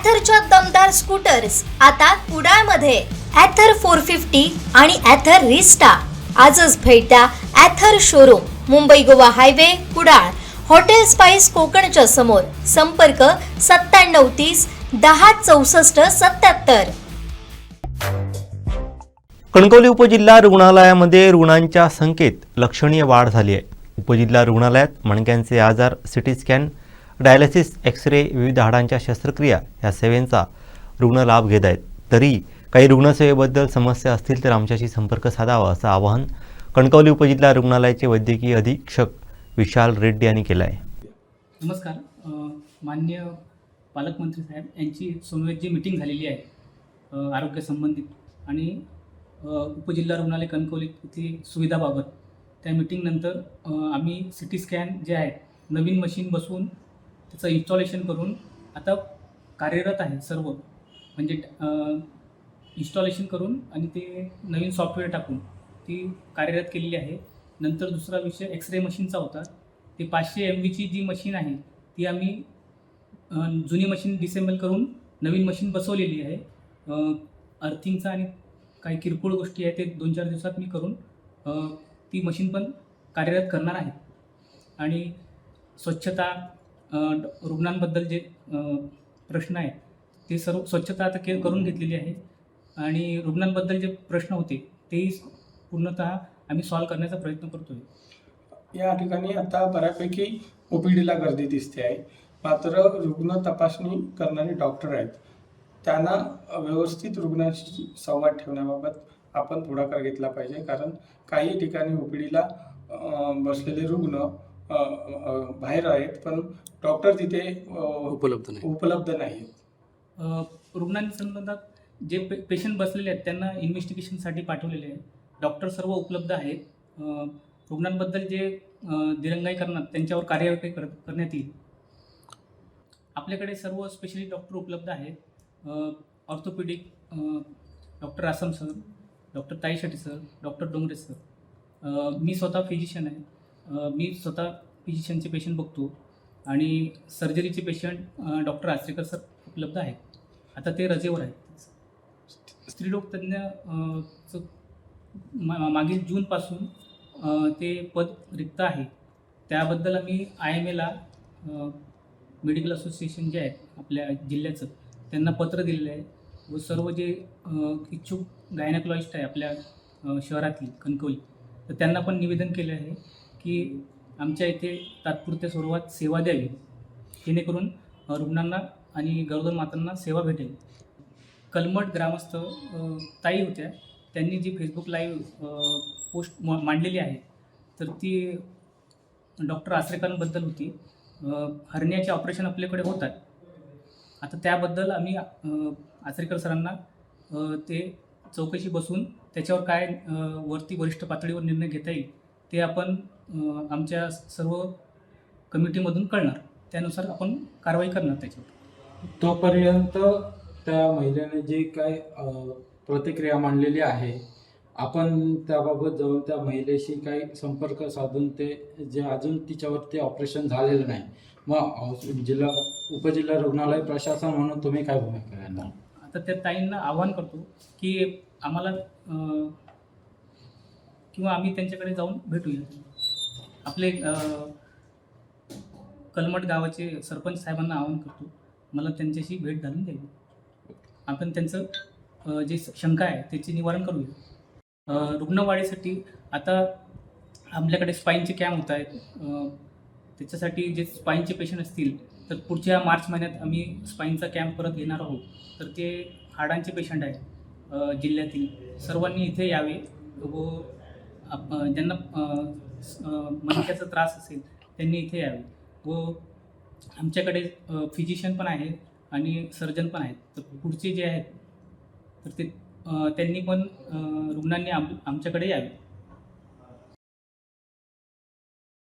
ॲथरच्या दमदार स्कूटर्स आता कुडाळमध्ये. ॲथर फोर फिफ्टी आणि ॲथर रिस्टा आजच भेट द्या Ather showroom Mumbai Goa highway Kudal. Hotel spice कोकणच्या समोर. संपर्क सत्त्याण्णव तीस दहा चौसष्ट सत्याहत्तर कणकवली उपजिल्हा रुग्णालयामध्ये रुग्णांच्या संख्येत लक्षणीय वाढ झाली आहे. उपजिल्हा रुग्णालयात मणक्यांचे आजार सिटी स्कॅन डायलिसिस एक्सरे विविध हाडांच्या शस्त्रक्रिया या सेवेंचा रुग्ण लाभ घेत आहेत. तरी काही रुग्णसेवेबद्दल समस्या असतील तर आमच्याशी संपर्क साधावा असं आवाहन कणकवली उपजिल्हा रुग्णालयाचे वैद्यकीय अधीक्षक विशाल रेड्डी यांनी केलं आहे. नमस्कार. मान्य पालकमंत्री साहेब यांची समवेत जी मिटिंग झालेली आहे आरोग्य संबंधित. आणि उपजिल्हा रुग्णालय कणकवली येथील सुविधाबाबत त्या मिटिंगनंतर आम्ही सी टी स्कॅन जे आहे नवीन मशीन बसवून त्याचं इन्स्टॉलेशन करून आता कार्यरत आहे सर्व. म्हणजे इन्स्टॉलेशन करून आणि ते नवीन सॉफ्टवेअर टाकून ती कार्यरत केलेली आहे. नंतर दुसरा विषय एक्सरे मशीनचा होता. ते पाचशे एम बीची जी मशीन आहे ती आम्ही जुनी मशीन डिसेंबल करून नवीन मशीन बसवलेली आहे. अर्थिंगचा आणि काही किरकोळ गोष्टी आहेत ते दोन चार दिवसात मी करून ती मशीन पण कार्यरत करणार आहे. आणि स्वच्छता रुग्णांबद्दल जे प्रश्न आहेत ते सर्व स्वच्छता आता के करून घेतलेली आहे. आणि रुग्णांबद्दल जे प्रश्न होते तेही पूर्णतः आम्ही सॉल्व करण्याचा प्रयत्न करतो आहे या ठिकाणी आता बऱ्यापैकी ओपीडीला गर्दी दिसते आहे. मात्र रुग्ण तपासणी करणारे डॉक्टर आहेत. त्यांना व्यवस्थित रुग्णांशी संवाद ठेवण्याबाबत आपण पुढाकार घेतला पाहिजे. कारण काही ठिकाणी ओपीडीला बसलेले रुग्ण बाहेर आहेत पण डॉक्टर तिथे उपलब्ध नाही. उपलब्ध नाहीत अ, रुग्णांसंबंधात जे पे पेशंट बसलेले आहेत त्यांना इन्व्हेस्टिगेशनसाठी पाठवलेले आहे डॉक्टर सर्व उपलब्ध आहेत. रुग्णांबद्दल जे दिरंगाई करणार त्यांच्यावर कार्यवाही कर करण्यात येईल. आपल्याकडे सर्व स्पेशलिस्ट डॉक्टर उपलब्ध आहेत. Orthopaedic doctor Asam sir doctor Tai Shetty sir doctor Dongre sir मी स्वतः फिजिशियन आहे. मी स्वतः फिजिशियनचे पेशंट बघतो आणि सर्जरीचे पेशंट डॉक्टर आचरेकर सर उपलब्ध आहेत. आता ते रजेवर आहेत. स्त्रीरोग तज्ज्ञ मा- मागील जूनपासून ते पद रिक्त आहे. त्याबद्दल आम्ही आय एम एला मेडिकल असोसिएशन जे आहे आपल्या जिल्ह्याचं त्यांना पत्र दिलेलं आहे. व सर्व जे इच्छुक गायनाकॉलॉजिस्ट आहे आपल्या शहरातली कणकवली तर त्यांना पण निवेदन केलं आहे. की आमच्या इथे तात्पुरत्या स्वरूपात सेवा द्यावी. जेणेकरून रुग्णांना आणि गरोदर मातांना सेवा भेटेल. कलमट ग्रामस्थ ताई होत्या. त्यांनी जी फेसबुक लाईव्ह पोस्ट मा- मांडलेली आहे तर ती डॉक्टर आचरेकरांबद्दल होती. हरण्याचे ऑपरेशन आपल्याकडे होतात. आता त्याबद्दल आम्ही आचरेकर सरांना ते चौकशी बसून त्याच्यावर काय वरती वरिष्ठ पातळीवर निर्णय घेता येईल ते आपण आमच्या सर्व कमिटीमधून कळणार. त्यानुसार आपण कारवाई करणार त्याच्यावर. तोपर्यंत त्या महिलेने जी काय प्रतिक्रिया मांडलेली आहे आपण त्याबाबत जाऊन त्या महिलेशी काही संपर्क साधून ते जे अजून तिच्यावरती ऑपरेशन झालेलं नाही. मग जिल्हा उपजिल्हा रुग्णालय प्रशासन म्हणून तुम्ही काय भूमिका घेणार? आता त्या ताईंना आव्हान करतो की आम्हाला किंवा आम्ही त्यांच्याकडे जाऊन भेटूया. आपले कलमट गावाचे सरपंच साहेबांना आवाहन करतो मला त्यांच्याशी भेट घालून द्यावी. आपण त्यांचं जे शंका आहे त्याचे निवारण करूया. रुग्णवाढीसाठी आता आपल्याकडे स्पाईनचे कॅम्प होत आहेत. त्याच्यासाठी जे स्पाईनचे पेशंट असतील तर पुढच्या मार्च महिन्यात आम्ही स्पाईनचा कॅम्प परत घेणार आहोत. तर ते हाडांचे पेशंट आहेत जिल्ह्यातील. सर्वांनी इथे यावे व आप- ज्यांना अ, मणक्याचा त्रास असेल त्यांनी इथे यावे. व आमच्याकडे फिजिशियन पण आहे आणि सर्जन पण आहेत. तर पुढचे जे आहेत तर ते त्यांनी पण रुग्णांनी आम आमच्याकडे यावे.